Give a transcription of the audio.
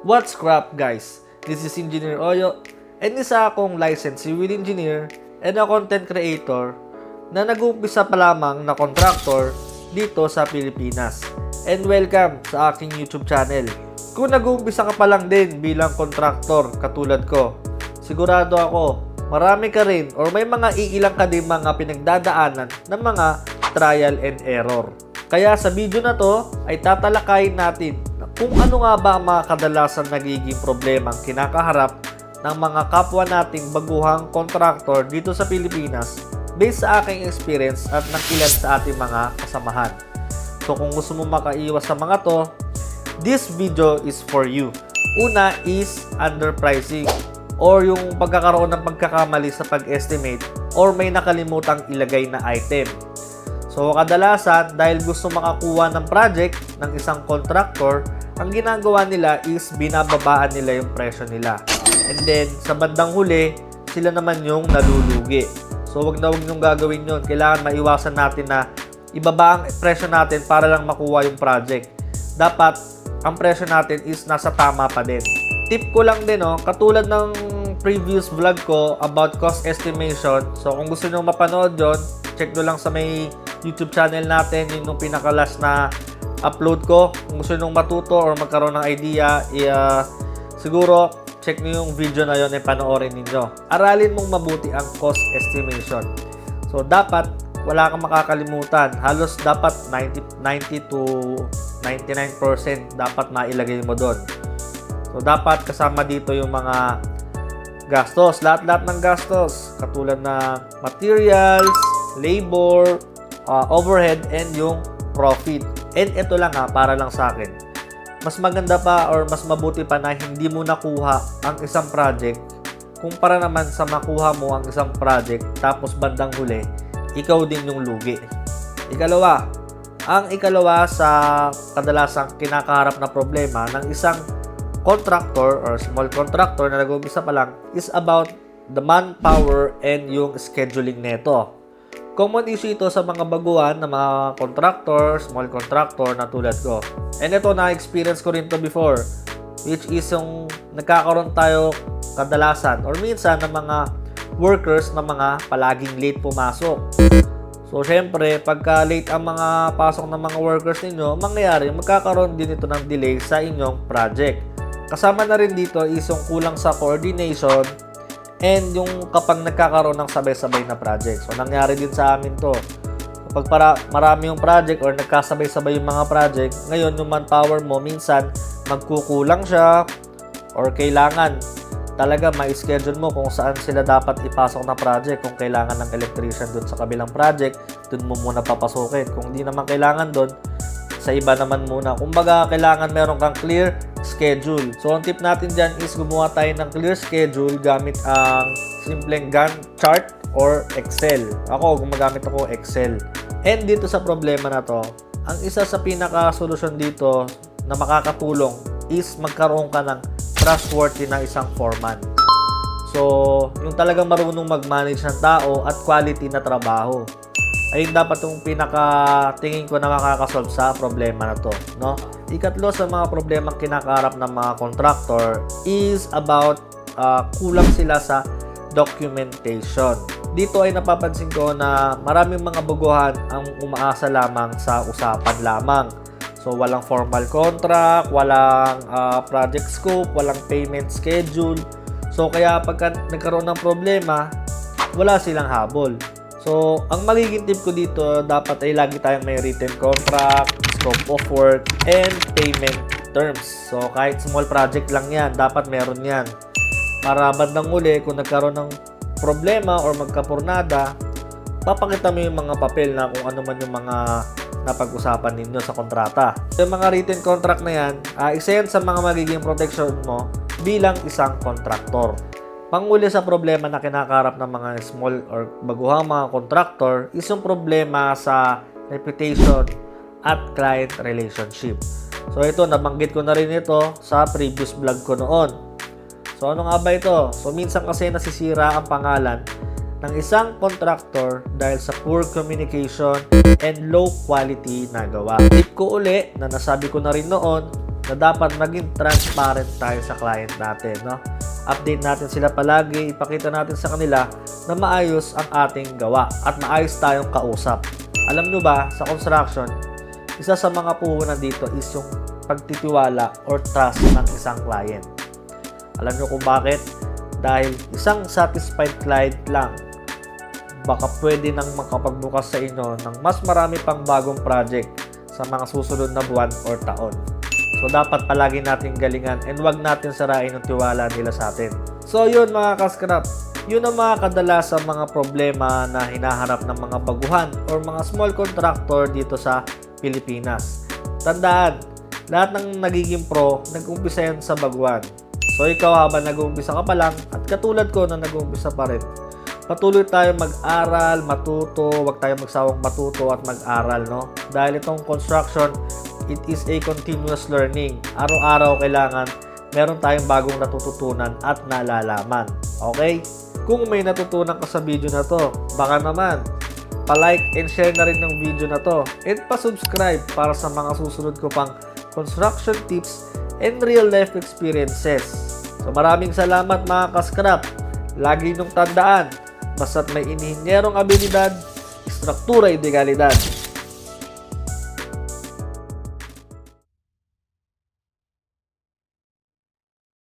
What's crap guys? This is Engineer Oyo and isa akong licensed civil engineer and a content creator na nag-uumpisa pa lamang na contractor dito sa Pilipinas. And welcome sa aking YouTube channel. Kung nag-uumpisa ka pa lang din bilang contractor katulad ko, sigurado ako marami ka rin or may mga iilang ka din mga pinagdadaanan ng mga trial and error. Kaya sa video na to ay tatalakayin natin na kung ano nga ba ang mga kadalasan nagiging problemang kinakaharap ng mga kapwa nating baguhang kontraktor dito sa Pilipinas based sa aking experience at ng ilan sa ating mga kasamahan. So kung gusto mo makaiwas sa mga to, this video is for you. Una is underpricing or yung pagkakaroon ng pagkakamali sa pag-estimate or may nakalimutang ilagay na item. So kadalasan dahil gusto makakuha ng project ng isang contractor, ang ginagawa nila is binababaan nila yung presyo nila. And then sa bandang huli, sila naman yung nalulugi. So wag na wag nyung gagawin yun. Kailangan maiwasan natin na ibaba ang presyo natin para lang makuha yung project. Dapat ang presyo natin is nasa tama pa din. Tip ko lang din, oh, katulad ng previous vlog ko about cost estimation. So kung gusto nyo mapanood yon, check nyo lang sa may YouTube channel natin, yun yung pinaka-last na upload ko. Kung gusto nyo matuto or magkaroon ng idea, ah, siguro check nyo yung video na yon at panoorin ninyo. Aralin mong mabuti ang cost estimation. So dapat wala kang makakalimutan. Halos dapat 90, 90 to 99% dapat mailagay mo doon. So, dapat kasama dito yung mga gastos. Lahat-lahat ng gastos. Katulad na materials, labor, uh, overhead, and yung profit. And ito lang ha, para lang sa akin. Mas maganda pa or mas mabuti pa na hindi mo nakuha ang isang project kumpara naman sa makuha mo ang isang project tapos bandang huli, ikaw din yung lugi. Ikalawa, ang ikalawa sa kadalasang kinakaharap na problema ng isang contractor or small contractor na nag-uumpisa pa lang is about the manpower and yung scheduling neto. Common issue ito sa mga baguhan na mga contractor, small contractor na tulad ko. And ito na-experience ko rin to before which is yung nagkakaroon tayo kadalasan or minsan ng mga workers na mga palaging late pumasok. So, syempre, pagka late ang mga pasok ng mga workers ninyo, mangyayari, magkakaroon din ito ng delay sa inyong project. Kasama na rin dito is yung kulang sa coordination and yung kapag nagkakaroon ng sabay-sabay na project. So, nangyari din sa amin to. Kapag para, marami yung project or nagkasabay-sabay yung mga project, ngayon yung manpower mo, minsan magkukulang siya or kailangan talaga ma-schedule mo kung saan sila dapat ipasok na project. Kung kailangan ng electrician doon sa kabilang project, doon mo muna papasukin. Kung hindi naman kailangan doon, sa iba naman muna. Kung baga, kailangan meron kang clear schedule. So, ang tip natin dyan is gumawa tayo ng clear schedule gamit ang simpleng Gantt chart or Excel. Ako, gumagamit ako Excel. And dito sa problema na to, ang isa sa pinaka-solusyon dito na makakatulong is magkaroon ka ng trustworthy na isang foreman. So, yung talagang marunong mag-manage ng tao at quality na trabaho. Ayun dapat yung pinaka tingin ko na makakasolve sa problema na to, no? Ikatlo sa mga problemang kinakaharap ng mga contractor is about uh, kulang sila sa documentation. Dito ay napapansin ko na maraming mga baguhan ang umaasa lamang sa usapan lamang. So, walang formal contract, walang uh, project scope, walang payment schedule. So, kaya pagka nagkaroon ng problema, wala silang habol. So, ang magiging tip ko dito, dapat ay lagi tayong may written contract, scope of work, and payment terms. So, kahit small project lang yan, dapat meron yan. Para bandang uli, kung nagkaroon ng problema or magkapurnada, papakita mo yung mga papel na kung ano man yung mga napag-usapan ninyo sa kontrata. Yung mga written contract na yan, uh, isa yan sa mga magiging protection mo bilang isang kontraktor. Panguli sa problema na kinakaharap ng mga small or baguhang mga contractor is yung problema sa reputation at client relationship. So ito, nabanggit ko na rin ito sa previous vlog ko noon. So ano nga ba ito? So minsan kasi nasisira ang pangalan ng isang contractor dahil sa poor communication and low quality na gawa. Tip ko uli na nasabi ko na rin noon na dapat maging transparent tayo sa client natin, no? Update natin sila palagi, ipakita natin sa kanila na maayos ang ating gawa at maayos tayong kausap. Alam nyo ba, sa construction, isa sa mga puhunan dito is yung pagtitiwala or trust ng isang client. Alam nyo kung bakit? Dahil isang satisfied client lang, baka pwede nang makapagbukas sa inyo ng mas marami pang bagong project sa mga susunod na buwan or taon. So, dapat palagi nating galingan and wag natin sarain ang tiwala nila sa atin. So, yun mga kaskrap, yun ang mga kadalasang mga problema na hinaharap ng mga baguhan or mga small contractor dito sa Pilipinas. Tandaan, lahat ng nagiging pro, nag-umpisa yan sa baguhan. So, ikaw habang nag-uumpisa ka pa lang at katulad ko na nag-uumpisa pa rin, patuloy tayo mag-aral, matuto, wag tayo magsawang matuto at mag-aral, no? Dahil itong construction, it is a continuous learning. Araw-araw kailangan meron tayong bagong natututunan at nalalaman. Okay? Kung may natutunan ka sa video na to, baka naman, pa-like and share na rin ng video na to and pa-subscribe para sa mga susunod ko pang construction tips and real life experiences. So maraming salamat mga kaskrap. Lagi niyong tandaan, basta't may inihinyerong abilidad, struktura y degalidad.